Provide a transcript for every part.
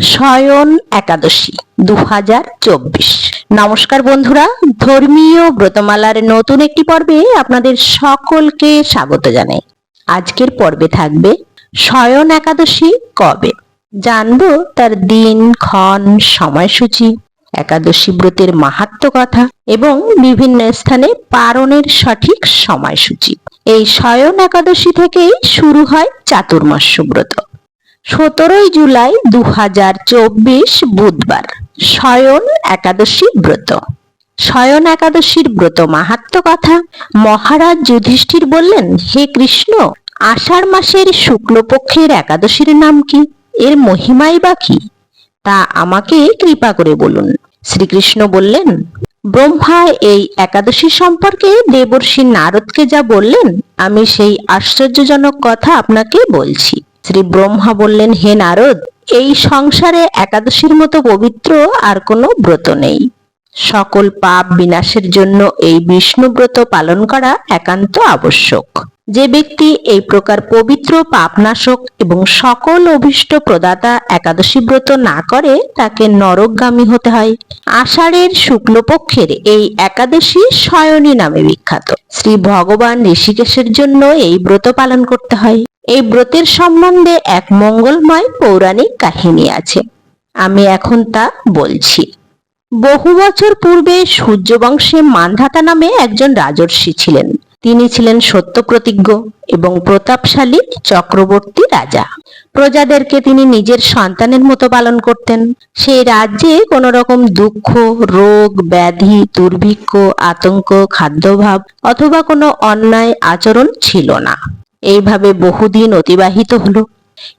শয়ন একাদশী দু হাজার চব্বিশ। নমস্কার বন্ধুরা, ধর্মীয় ব্রতমালার নতুন একটি পর্বে আপনাদের সকলকে স্বাগত জানাই। আজকের পর্বে থাকবে শয়ন একাদশী কবে? জানব তার দিন, ক্ষণ, সময়সূচি, একাদশী ব্রতের মাহাত্ম কথা এবং বিভিন্ন স্থানে পারণের সঠিক সময়সূচি। এই শয়ন একাদশী থেকেই শুরু হয় চাতুর্মাস্য ব্রত। সতেরোই জুলাই দু হাজার চব্বিশ বুধবার, শয়ন একাদশী ব্রত। শয়ন একাদশীর ব্রত মাহাত্ম কথা। মহারাজ যুধিষ্ঠির বললেন, হে কৃষ্ণ, আষাঢ় মাসের শুক্লপক্ষের একাদশীর নাম কি? এর মহিমাই বা কি? তা আমাকে কৃপা করে বলুন। শ্রীকৃষ্ণ বললেন, ব্রহ্মা, এই একাদশী সম্পর্কে দেবর্ষি নারদকে যা বললেন, আমি সেই আশ্চর্যজনক কথা আপনাকে বলছি। শ্রী ব্রহ্মা বললেন, হে নারদ, এই সংসারে একাদশীর মতো পবিত্র আর কোনো ব্রত নেই। সকল পাপ বিনাশের জন্য এই বিষ্ণু ব্রত পালন করা একান্ত আবশ্যক। যে ব্যক্তি এই প্রকার পবিত্র পাপনাশক এবং সকল অভিষ্ট প্রদাতা একাদশী ব্রত না করে, তাকে নরকগামী হতে হয়। আষাঢ়ের শুক্লপক্ষের এই একাদশী শয়নী নামে বিখ্যাত। শ্রী ভগবান ঋষিকেশের জন্য এই ব্রত পালন করতে হয়। এই ব্রতের সম্বন্ধে এক মঙ্গলময় পৌরাণিক কাহিনী আছে। আমি এখন তা বলছি। বহু বছর পূর্বে সূর্যবংশে মান্ধাতা নামে একজন রাজর্ষি ছিলেন। তিনি ছিলেন সত্যপ্রতিজ্ঞ এবং প্রতাপশালী চক্রবর্তী রাজা। প্রজাদেরকে তিনি নিজের সন্তানের মতো পালন করতেন। সেই রাজ্যে কোনো রকম দুঃখ, রোগ, ব্যাধি, দুর্ভিক্ষ, আতঙ্ক, খাদ্যভাব অথবা কোনো অন্যায় আচরণ ছিল না। এইভাবে বহুদিন অতিবাহিত হলো।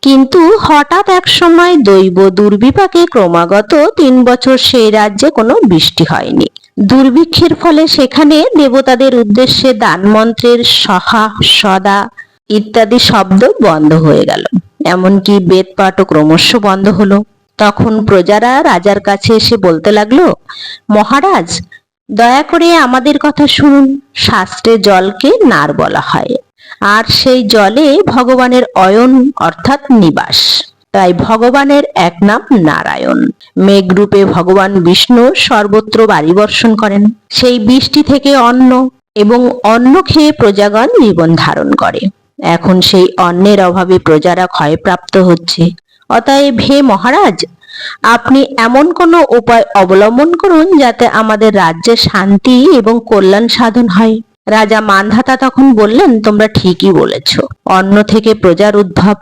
কিন্তু হঠাৎ এক সময় দৈব দুর্বিপাকে ক্রমাগত তিন বছর সেই রাজ্যে কোনো বৃষ্টি হয়নি। দুর্ভিক্ষের ফলে সেখানে দেবতাদের উদ্দেশ্যে দান মন্ত্রের সহা, সদা ইত্যাদি শব্দ বন্ধ হয়ে গেল। এমনকি বেদ পাঠও ক্রমশ বন্ধ হলো। তখন প্রজারা রাজার কাছে এসে বলতে লাগল, মহারাজ, দয়া করে আমাদের কথা শুনুন। শাস্ত্রে জলকে নার বলা হয়। আর সেই জলে ভগবানের অয়ন অর্থাৎ নিবাস। তাই ভগবানের এক নাম নারায়ণ। মেঘরূপে ভগবান বিষ্ণু সর্বত্র বাড়ি বর্ষণ করেন। সেই বৃষ্টি থেকে অন্ন এবং অন্ন খেয়ে প্রজাগণ জীবন ধারণ করে। এখন সেই অন্নের অভাবে প্রজারা ক্ষয়প্রাপ্ত হচ্ছে। অতএব হে মহারাজ, আপনি এমন কোনো উপায় অবলম্বন করুন যাতে আমাদের রাজ্যে শান্তি এবং কল্যাণ সাধন হয়। রাজা মান্ধাতা তখন বললেন, তোমরা ঠিকই বলেছ। অন্ন থেকে প্রজার উদ্ভব,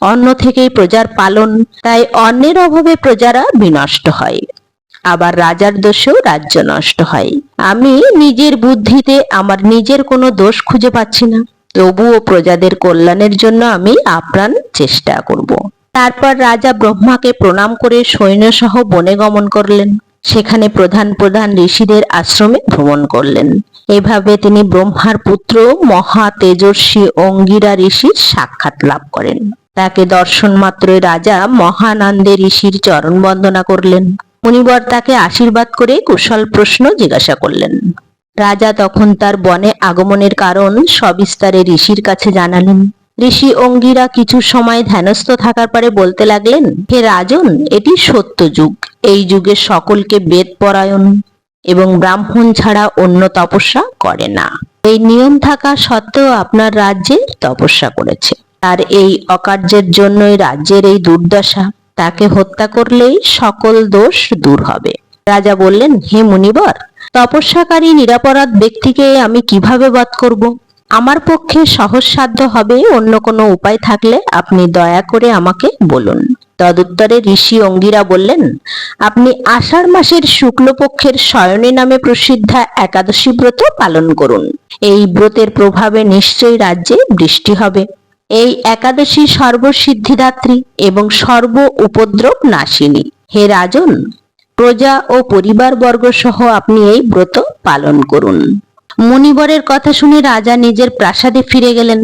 অন্ন থেকেই প্রজার পালন, তাই অন্যের অভাবে প্রজারা বিনষ্ট হয়। আবার রাজার দোষেও রাজ্য নষ্ট হয়। আমি নিজের বুদ্ধিতে আমার নিজের কোনো দোষ খুঁজে পাচ্ছি না। তবুও প্রজাদের কল্যাণের জন্য আমি আপ্রাণ চেষ্টা করব। তারপর রাজা ব্রহ্মাকে প্রণাম করে সৈন্যসহ বনে গমন করলেন। সেখানে প্রধান প্রধান ঋষিদের আশ্রমে ভ্রমণ করলেন। এভাবে তিনি ব্রহ্মার পুত্র, মহা তেজস্বী অঙ্গিরা ঋষির সাক্ষাৎ লাভ করেন। তাকে দর্শন মাত্রই রাজা মহানন্দে ঋষির চরণ বন্দনা করলেন। মুনিবর তাকে আশীর্বাদ করে কুশল প্রশ্ন জিজ্ঞাসা করলেন। রাজা তখন তার বনে আগমনের কারণ সবিস্তারে ঋষির কাছে জানালেন। ঋষি অঙ্গিরা কিছু সময় ধ্যানস্থ থাকার পরে বলতে লাগলেন, হে রাজন, এটি সত্য যুগ এই যুগে সকলকে বেদ পরায়ণ এবং ব্রাহ্মণ ছাড়া অন্য তপস্যা করে না। এই নিয়ম থাকা সত্ত্বেও আপনার রাজ্যে তপস্যা করেছে। তার এই অকার্যের জন্যই রাজ্যের এই দুর্দশা। তাকে হত্যা করলেই সকল দোষ দূর হবে। রাজা বললেন, হে মুনিবর, তপস্যাকারী নিরাপরাধ ব্যক্তিকে আমি কীভাবে বধ করব? আমার পক্ষে সহজসাধ্য হবে, অন্য কোনো উপায় থাকলে আপনি দয়া করে আমাকে বলুন। তদুত্তরে ঋষি অঙ্গিরা বললেন, আপনি আষাঢ় মাসের শুক্লপক্ষের শয়নী নামে প্রসিদ্ধা একাদশী ব্রত পালন করুন। এই ব্রতের প্রভাবে নিশ্চয়ই রাজ্যে বৃষ্টি হবে। এই একাদশী সর্বসিদ্ধিদাত্রী এবং সর্ব উপদ্রব নাশিনী। হে রাজন, প্রজা ও পরিবারবর্গ সহ আপনি এই ব্রত পালন করুন। মুনিবরের কথা শুনে রাজা নিজের প্রাসাদে ফিরে গেলেন।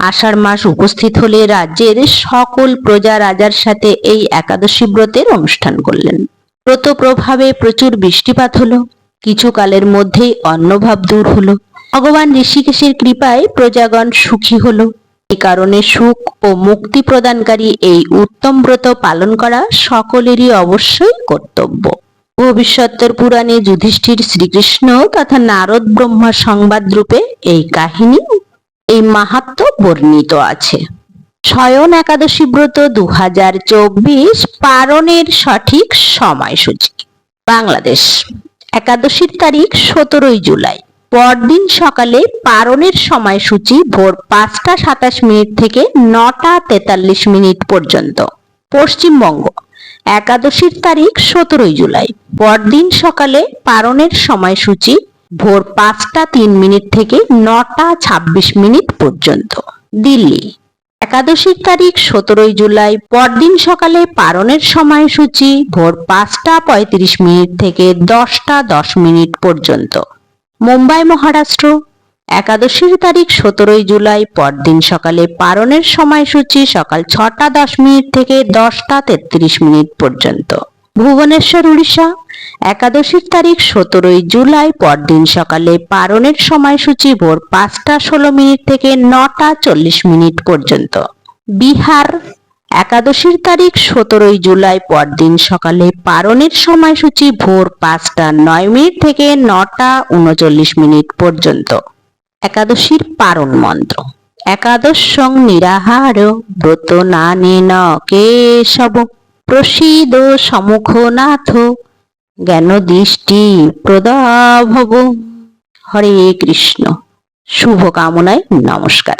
আষাঢ় মাস উপস্থিত হলে রাজ্যের সকল প্রজা রাজার সাথে এই একাদশী ব্রতের অনুষ্ঠান করলেন। ব্রত প্রভাবে প্রচুর বৃষ্টিপাত হলো। কিছু কালের মধ্যেই অন্নভাব দূর হলো। ভগবান ঋষিকেশের কৃপায় প্রজাগণ সুখী হল। এ কারণে সুখ ও মুক্তি প্রদানকারী এই উত্তম ব্রত পালন করা সকলেরই অবশ্যই কর্তব্য। ভবিষ্যতের পুরাণে যুধিষ্ঠির শ্রীকৃষ্ণ তথা নারদ ব্রহ্মা সংবাদ রূপে এই কাহিনী এই মাহাত্ম বর্ণিত আছে। শয়ন একাদশী ব্রত দু হাজার চব্বিশ পালনের সঠিক সময়সূচি। বাংলাদেশ, একাদশীর তারিখ সতেরোই জুলাই। পরদিন সকালে পারণের সময়সূচি ভোর পাঁচটা সাতাশ মিনিট থেকে নটা তেতাল্লিশ মিনিট পর্যন্ত। পশ্চিমবঙ্গ, একাদশীর তারিখ সতেরোই জুলাই। পরদিন সকালে পারণের সময়সূচি ভোর পাঁচটা তিন মিনিট থেকে নটা ছাব্বিশ মিনিট পর্যন্ত। দিল্লি, একাদশীর তারিখ সতেরোই জুলাই, পরদিন সকালে পারণের সময়সূচি ভোর পাঁচটা পঁয়ত্রিশ মিনিট থেকে দশটা দশ মিনিট পর্যন্ত। মুম্বাই, মহারাষ্ট্র, একাদশীর তারিখ সতেরোই জুলাই, পরদিন সকালে পারণের সময়সূচি সকাল ছটা দশ মিনিট থেকে দশটা তেত্রিশ মিনিট পর্যন্ত। ভুবনেশ্বর, উড়িষ্যা একাদশীর তারিখ সতেরোই জুলাই, পরদিন সকালে পারণের সময়সূচি ভোর পাঁচটা ষোলো মিনিট থেকে নটা চল্লিশ মিনিট পর্যন্ত। বিহার, একাদশীর তারিখ সতেরোই জুলাই, পরদিন সকালে পারণের সময়সূচি ভোর পাঁচটা নয় মিনিট থেকে নটা উনচল্লিশ মিনিট পর্যন্ত। একাদশীর পারণ মন্ত্র। একাদশং নিরাহার, ব্রত নানেন কেশব প্রসীদ সমুখ নাথ জ্ঞান দৃষ্টি প্রদাভব হরে কৃষ্ণ। শুভ কামনায় নমস্কার।